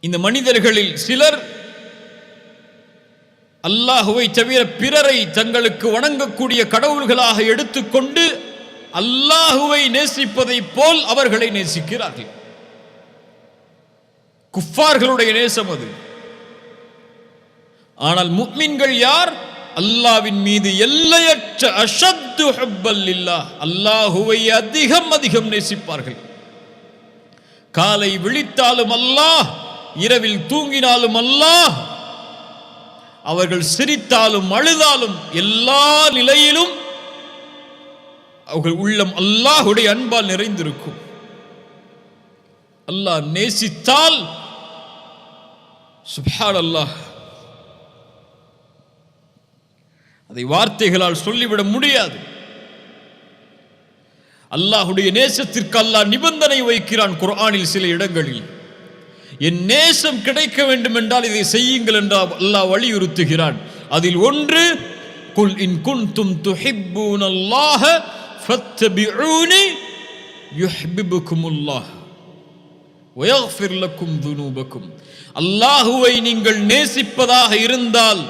இந்த மனிதர்களில் சிலர் அல்லாஹுவை தவிர பிறரை தங்களுக்கு வணங்கக்கூடிய கடவுள்களாக எடுத்துக்கொண்டு அல்லாஹுவை நேசிப்பதைப் போல் அவர்களை நேசிக்கிறார்கள். குஃபார்களுடைய நேசம் அது. ஆனால் முக்மின்கள் யார்? அல்லாவின் மீது எல்லையற்ற அஷத்து ஹப்பல் அல்லாஹுவை அதிகம் அதிகம் நேசிப்பார்கள். காலை விழித்தாலும் அல்லாஹ் இரவில் தூங்கினாலும் அல்லாஹ் அவர்கள் சிரித்தாலும் அழுதாலும் எல்லா நிலையிலும் அவர்கள் உள்ளம் அல்லாஹுடைய அன்பால் நிறைந்திருக்கும். அல்லாஹ் நேசித்தால் சுப்ஹான் அல்லாஹ் அதை வார்த்தைகளால் சொல்லிவிட முடியாது. அல்லாஹுடைய நேசத்திற்கு அல்லாஹ் நிபந்தனை வைக்கிறான் குர்ஆனில் சில இடங்களில். என் நேசம் கிடைக்க வேண்டும் என்றால் இதை செய்யுங்கள் என்றால் அல்லாஹ் வலியுறுத்துகிறான். அதில் ஒன்று குல் இன் குன்தும் துஹிப்பூன் அல்லாஹ ஃபத்தபிஊனி யுஹ்பிபுக்குமுல்லாஹ் வயஃபிர் லக்கும் துனூபக்கும். அல்லாஹுவை நீங்கள் நேசிப்பதாக இருந்தால்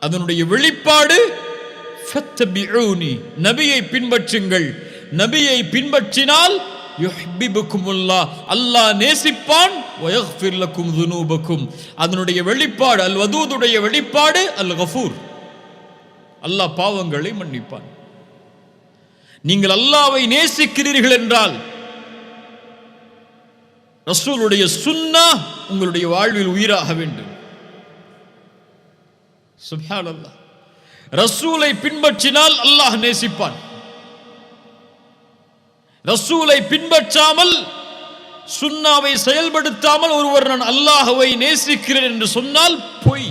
அதனுடைய வெளிப்பாடு ஃபத்தபிஊனி. நபியை பின்பற்றுங்கள். நபியை பின்பற்றினால் யுஹ்பிபுக்குமுல்லாஹ் அல்லாஹ் நேசிப்பான் துனூபக்கும். அதனுடைய வெளிப்பாடு அல் வதூதுடைய வெளிப்பாடு அல் கஃபூர். அல்லாஹ் பாவங்களை மன்னிப்பான். நீங்கள் அல்லாவை நேசிக்கிறீர்கள் என்றால் ரசூலுடைய சுன்னா உங்களுடைய வாழ்வில் உயிராக வேண்டும். சுப்ஹான் அல்லாஹ் ரசூலை பின்பற்றினால் அல்லாஹ் நேசிப்பான். ரசூலை பின்பற்றாமல் சுன்னாவை செயல்படுத்தாமல் ஒருவர் நான் அல்லாஹுவை நேசிக்கிறேன் என்று சொன்னால் பொய்.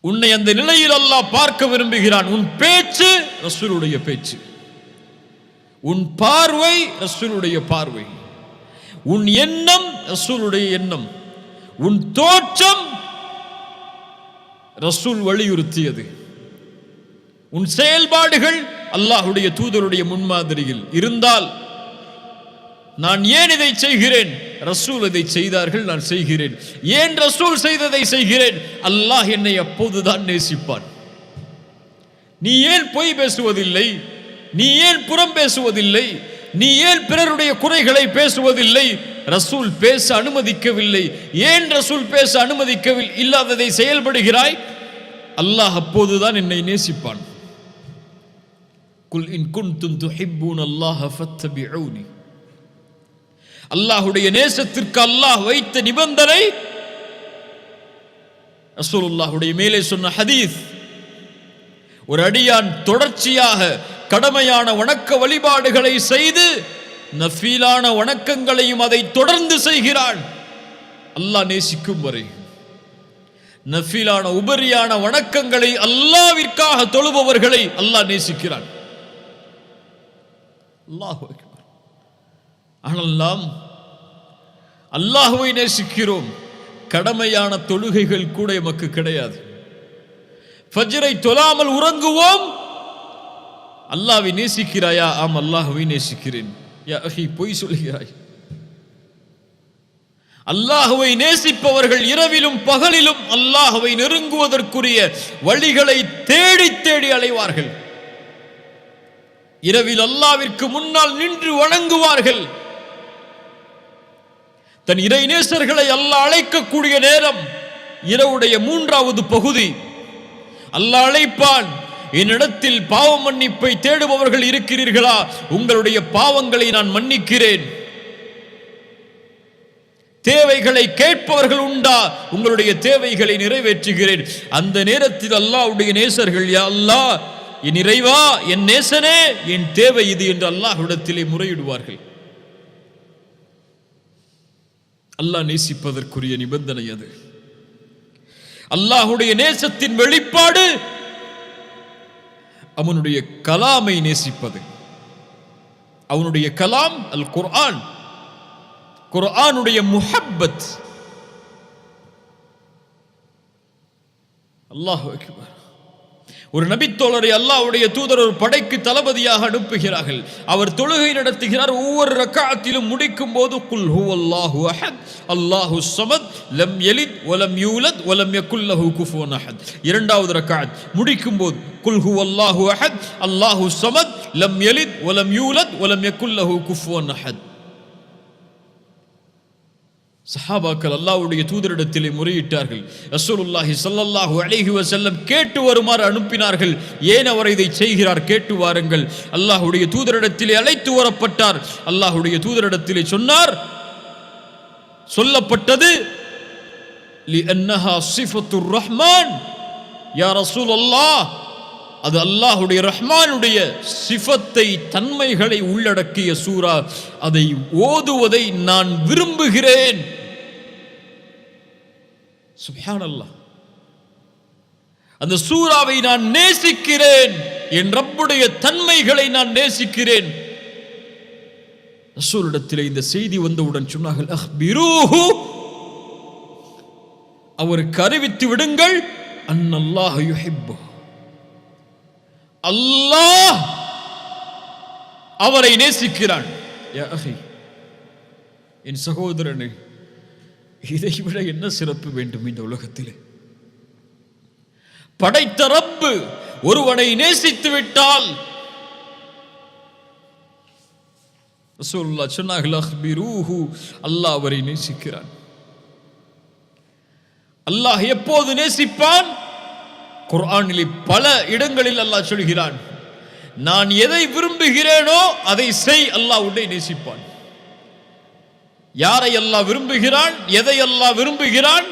உன்னை அந்த நிலையில் அல்லாஹ் பார்க்க விரும்புகிறான். உன் பேச்சு ரசூலுடைய பேச்சு. உன் பார்வை ரசூலுடைய பார்வை. உன் எண்ணம் ரசூலுடைய எண்ணம். உன் தோற்றம் ரசூல் வலியுறுத்தியது. உன் செயல்பாடுகள் அல்லாஹுடைய தூதருடைய முன்மாதிரியில் இருந்தால் நான் ஏன் இதை செய்கிறேன்? ரசூல் இதை செய்தார்கள் நான் செய்கிறேன். ஏன் ரசூல் செய்ததை செய்கிறேன்? அல்லாஹ் என்னை அப்போதுதான் நேசிப்பான். நீ ஏன் பொய் பேசுவதில்லை? நீ ஏன் புறம் பேசுவதில்லை? நீ ஏன் பிறருடைய குறைகளை பேசுவதில்லை? ரசூல் பேச அனுமதிக்கவில்லை. ஏன் ரசூல் பேச அனுமதிக்கவில்லை இல்லாததை செயல்படுகிறாய்? அல்லாஹ் அப்போதுதான் என்னை நேசிப்பான். குல் இன் குன்தும் துஹிப்பூன் அல்லாஹ் ஃபத்தபிஊனி அல்லாஹ்வுடைய நேசத்திற்கு அல்லாஹ் வைத்த நிபந்தனை ரசூலுல்லாஹ்வுடைய மேலே சொன்ன ஹதீஸ் ஒரு அடியான் தொடர்ச்சியாக கடமையான வணக்க வழிபாடுகளை செய்து நஃபீலான வணக்கங்களையும் அதை தொடர்ந்து செய்கிறான். அல்லாஹ் நேசிக்கும் வரை நஃபீலான உபரியான வணக்கங்களை அல்லாவிற்காக தொழுபவர்களை அல்லாஹ் நேசிக்கிறான். அல்லாஹு ஆனால் நாம் அல்லாஹுவை நேசிக்கிறோம். கடமையான தொழுகைகள் கூட எமக்கு கிடையாது. ஃபஜ்ரை தொழாமல் உறங்குவோம். அல்லாவை நேசிக்கிறாயா? ஆம் அல்லாஹுவை நேசிக்கிறேன். பொய் சொல்கிறாய். அல்லாஹுவை நேசிப்பவர்கள் இரவிலும் பகலிலும் அல்லாஹுவை நெருங்குவதற்குரிய வழிகளை தேடி தேடி அலைவார்கள். இரவில் அல்லாவிற்கு முன்னால் நின்று வணங்குவார்கள். தன் இறை நேசர்களை அல்ல அழைக்கக்கூடிய நேரம் இரவுடைய மூன்றாவது பகுதி. அல்ல அழைப்பான் என்னிடத்தில் பாவ மன்னிப்பை தேடுபவர்கள் இருக்கிறீர்களா? உங்களுடைய பாவங்களை நான் மன்னிக்கிறேன். தேவைகளை கேட்பவர்கள் உண்டா? உங்களுடைய தேவைகளை நிறைவேற்றுகிறேன். அந்த நேரத்தில் அல்லாவுடைய நேசர்கள் யா அல்லாஹ் என் இறைவா என் நேசனே என் தேவை இது என்று அல்லாஹ்விடத்திலே முறையிடுவார்கள். அல்லாஹ் நேசிப்பதற்குரிய நிபந்தனை அது. அல்லாஹுடைய நேசத்தின் வெளிப்பாடு அவனுடைய கலாமை நேசிப்பது. அவனுடைய கலாம் அல் குர்ஆன். குர்ஆனுடைய முஹப்பத். அல்லாஹ் அக்பர். ஒரு நபித்தோழரை அல்லாவுடைய தூதர் ஒரு படைக்கு தளபதியாக அனுப்புகிறார்கள். அவர் தொழுகை நடத்துகிறார். ஒவ்வொரு ரக்காத்திலும் முடிக்கும் போது குல் ஹுவல்லாஹு அஹத் அல்லாஹு சமத் லம் எலித் ஒலம் யூலத் ஒலம் யகுல் லஹு அஹத். இரண்டாவது ரக்காத் முடிக்கும் போது குல் ஹுவல்லாஹு அஹத் அல்லாஹு சமத் லம் எலித் ஒலம் யூலத் ஒலம் யகுல் லஹு அஹத். சஹாபாக்கள் அல்லாவுடைய தூதரிடத்திலே முறையிட்டார்கள். ரசூலுல்லாஹி சல்லல்லாஹு அலைஹி வசல்லம் கேட்டு வருமாறு அனுப்பினார்கள். ஏன் அவர் இதை செய்கிறார்? கேட்டு வாருங்கள். அல்லாஹுடைய தூதரிடத்திலே அழைத்து வரப்பட்டார். அல்லாஹுடைய தூதரிடத்திலே சொன்னார் சொல்லப்பட்டது லிஅன்னஹா சிஃபத்துர் ரஹ்மான். யா ரசூலல்லாஹ். அது அல்லாஹுடைய ரஹ்மானுடைய சிஃபத்தை தன்மைகளை உள்ளடக்கிய சூரா அதை ஓதுவதை நான் விரும்புகிறேன். சுப்ஹானல்லாஹ். அந்த சூறாவை நான் நேசிக்கிறேன் என் ரப்புடைய தன்மைகளை நான் நேசிக்கிறேன். ரசூலிடத்தில் இந்த செய்தி வந்தவுடன் சொன்னார்கள் அஹ்பிரூஹு. அவருக்கு அறிவித்து விடுங்கள் அன்னல்லாஹ் யுஹிப்பு. அல்லாஹ் அவரை நேசிக்கிறான். என் சகோதரனே இதை விட என்ன சிறப்பு வேண்டும் இந்த உலகத்திலே? படைத்த ரப்பு ஒருவனை நேசித்து விட்டால். ரசூலுல்லாஹ் சொன்னார்கள் அல்லாஹ் அவரை நேசிக்கிறான். அல்லாஹ் எப்போது நேசிப்பான்? குர்ஆனில் பல இடங்களில் அல்லாஹ் சொல்கிறான் நான் எதை விரும்புகிறேனோ அதை செய் அல்லாஹ் உன்னை நேசிப்பான். யாரை அல்லாஹ் விரும்புகிறான்? எதை அல்லாஹ் விரும்புகிறான்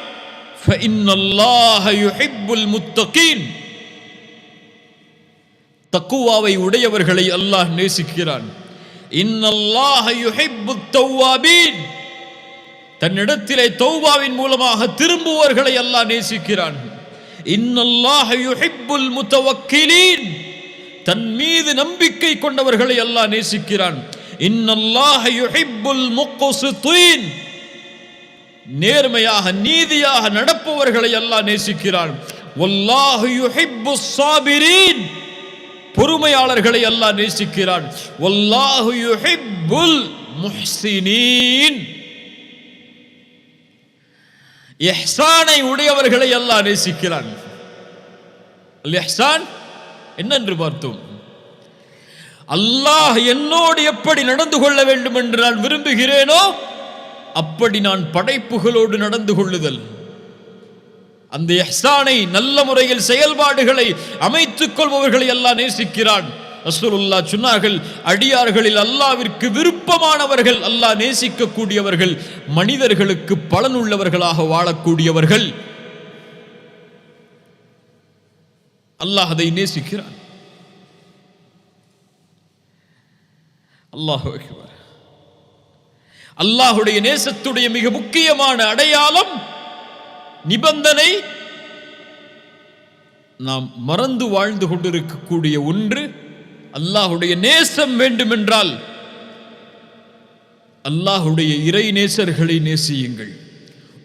தக்குவாவை உடையவர்களை அல்லாஹ் நேசிக்கிறான். தன்னிடத்திலே தௌவாவின் மூலமாக திரும்புவர்களை அல்லாஹ் நேசிக்கிறான். தன் மீது நம்பிக்கை கொண்டவர்களை அல்லாஹ் நேசிக்கிறான். நேர்மையாக நீதியாக நடப்பவர்களை அல்லாஹ் நேசிக்கிறான். சாபிரீன் பொறுமையாளர்களை அல்லாஹ் நேசிக்கிறான். வல்லாஹு உடையவர்களை அல்லாஹ் நேசிக்கிறான். அல் இஹ்சான் என்னென்று பார்த்தோம்? அல்லாஹ் என்னோடு எப்படி நடந்து கொள்ள வேண்டும் என்று நான் விரும்புகிறேனோ அப்படி நான் படைப்புகளோடு நடந்து கொள்ளுதல். அந்த எஹ்சானை நல்ல முறையில் செயல்பாடுகளை அமைத்துக் கொள்பவர்களை அல்லாஹ் நேசிக்கிறான். ரசூலுல்லாஹ் சொன்னார்கள் அடியார்களில் அல்லாவிற்கு விருப்பமானவர்கள் அல்லாஹ் நேசிக்கக்கூடியவர்கள் மனிதர்களுக்கு பலனுள்ளவர்களாக வாழக்கூடியவர்கள். அல்லாஹ் அதை நேசிக்கிறான். அல்லாஹ் அக்பர். அல்லாஹுடைய நேசத்துடைய மிக முக்கியமான அடையாளம் நிபந்தனை நாம் மறந்து வாழ்ந்து கொண்டிருக்கக்கூடிய ஒன்று அல்லாஹுடைய நேசம் வேண்டுமென்றால் அல்லாஹுடைய இறை நேசர்களை நேசியுங்கள்.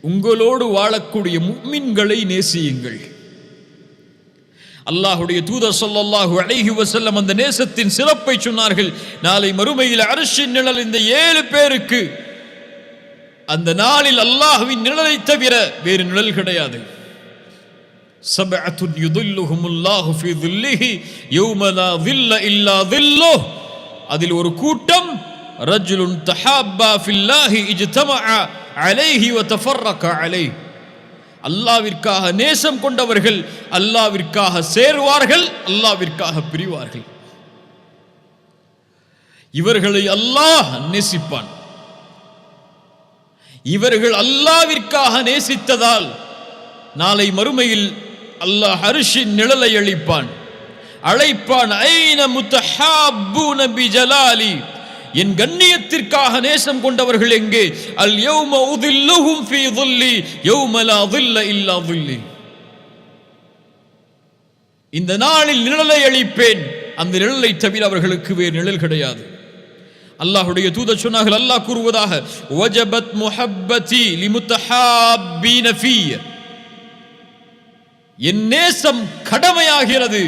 உங்களோடு வாழக்கூடிய முக்மின்களை நேசியுங்கள். அல்லாஹுடைய தூதர் சொல்லல்லாஹு அழகி வசல்லம் அந்த நேசத்தின் சிறப்பை சொன்னார்கள். நாளை மறுமையில் அரசின் நிழல் இந்த ஏழு பேருக்கு அந்த நாளில் அல்லாஹுவின் நிழலை தவிர வேறு நிழல் கிடையாது. சபஅத்துன் யுதுல்லுஹுமுல்லாஹு ஃபி ذِلِّهِ يَوْمَ لَا ظِلَّ إِلَّا ظِلُّهُ அதில் ஒரு கூட்டம் ரஜுலுன் தஹாப்பா ஃபில்லாஹி இஜ்தமஅ அலைஹி வ தஃபர்ரக அலைஹி. அல்லாவிற்காக நேசம் கொண்டவர்கள் அல்லாவிற்காக சேருவார்கள் அல்லாவிற்காக பிரிவார்கள். இவர்களை அல்லாஹ் நேசிப்பான். இவர்கள் அல்லாவிற்காக நேசித்ததால் நாளை மறுமையில் அல்லாஹ் அரிஷின் நிழலை அளிப்பான் அழைப்பான் ஐன முத்தஹாபு நபி ஜலாலி என் கண்ணியத்திற்காக நேசம் கொண்டவர்கள் எங்கே? அல் யௌம உதில்லுஹும் ஃபீ துல்லி யௌம லா துல்ல இல்லா துல்லி. இந்த நாளில் நிழலை அளிப்பேன். அந்த நிழலை தவிர அவர்களுக்கு வேறு நிழல் கிடையாது. அல்லாஹுடைய தூத சொன்னார்கள் அல்லாஹ் கூறுவதாக வஜபத் முஹப்பதி லிமுத்தஹாபீன ஃபீ. என் நேசம் கடமையாகிறது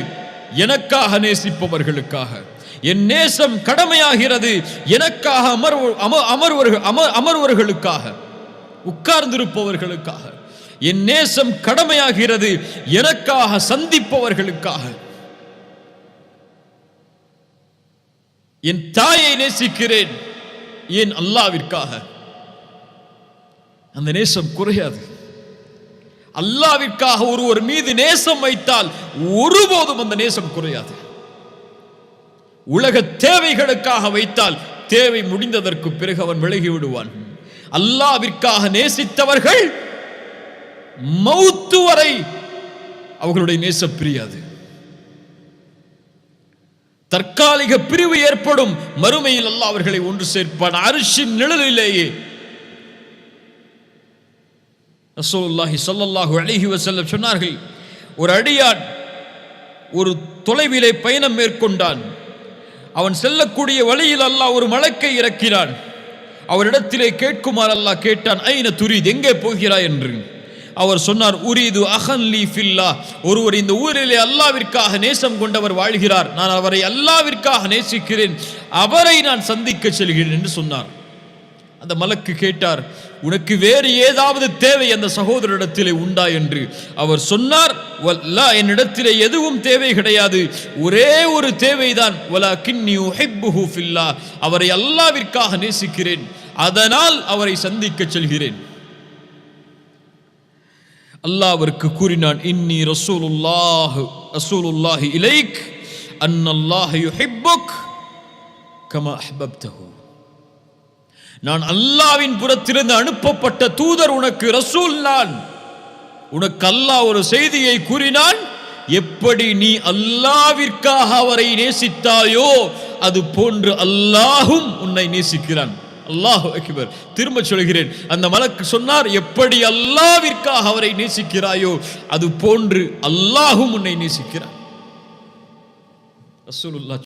எனக்காக நேசிப்பவர்களுக்காக. என் நேசம் கடமையாகிறது. எனக்காக அமர்வு அமர்வர்கள் அமர் அமர்வர்களுக்காக உட்கார்ந்திருப்பவர்களுக்காக. என் நேசம் கடமையாகிறது. எனக்காக சந்திப்பவர்களுக்காக. என் தாயை நேசிக்கிறேன். ஏன் அல்லாவிற்காக. அந்த நேசம் குறையாது. அல்லாவிற்காக ஒருவர் மீது நேசம் வைத்தால் ஒருபோதும் அந்த நேசம் குறையாது. உலக தேவைகளுக்காக வைத்தால் தேவை முடிந்ததற்கு பிறகு அவன் விலகி விடுவான். அல்லாவிற்காக நேசித்தவர்கள் மௌத்து வரை அவர்களுடைய நேசம் பிரியாது. தற்காலிக பிரிவு ஏற்படும் மறுமையில் அல்லா அவர்களை ஒன்று சேர்ப்பான். அரிசின் நிழலிலேயே ரசூலுல்லாஹி சொல்லல்லாஹு அலைஹி வஸல்லம் சொன்னார்கள் ஒரு அடியான் ஒரு தொலைவிலே பயணம் மேற்கொண்டான். அவன் செல்லக்கூடிய வழியில் அல்லாஹ் ஒரு மலக்கை இறக்கிறான். அவரிடத்திலே கேட்குமாறு அல்லாஹ் கேட்டான் ஐன துரித் எங்கே போகிறாய்? என்று. அவர் சொன்னார் உரீது அகன்லி ஃபில்லா. ஒருவர் இந்த ஊரிலே அல்லாவிற்காக நேசம் கொண்டவர் வாழ்கிறார். நான் அவரை அல்லாவிற்காக நேசிக்கிறேன். அவரை நான் சந்திக்க செல்கிறேன் என்று சொன்னார். அந்த மலக்கு கேட்டார் உனக்கு வேறு ஏதாவது தேவை அந்த சகோதரிடத்திலே உண்டா என்று அவர் சொன்னார். வல்லா என்னிடத்திலே எதுவும் தேவை கிடையாது. ஒரே ஒரு தேவைதான். வலா கின்னியூ உஹிப்புஹு ஃபில்லா. அவரை அல்லாவிற்காக நேசிக்கிறேன். அதனால் அவரை சந்திக்க செல்கிறேன். அல்லாஹ் அவருக்கு கூறினான் இன்னி ரசூலுல்லாஹ் ரசூலுல்லாஹி இலைக் அன்னல்லாஹ் யுஹிப்புக் கமா அஹ்பப்தஹூ. நான் அல்லாவின் புறத்திலிருந்து அனுப்பப்பட்ட தூதர் உனக்கு ரசூல் நான். உனக்கு அல்லாஹ் ஒரு செய்தியை கூறினான் எப்படி நீ அல்லாவிற்காக அவரை நேசித்தாயோ அது போன்று அல்லாஹும் உன்னை நேசிக்கிறான். அல்லாஹ் அக்பர். திரும்ப சொல்கிறேன் அந்த மலக்கு சொன்னார் எப்படி அல்லாவிற்காக அவரை நேசிக்கிறாயோ அது போன்று அல்லாஹும் உன்னை நேசிக்கிறான். ரசூலுல்லாஹ்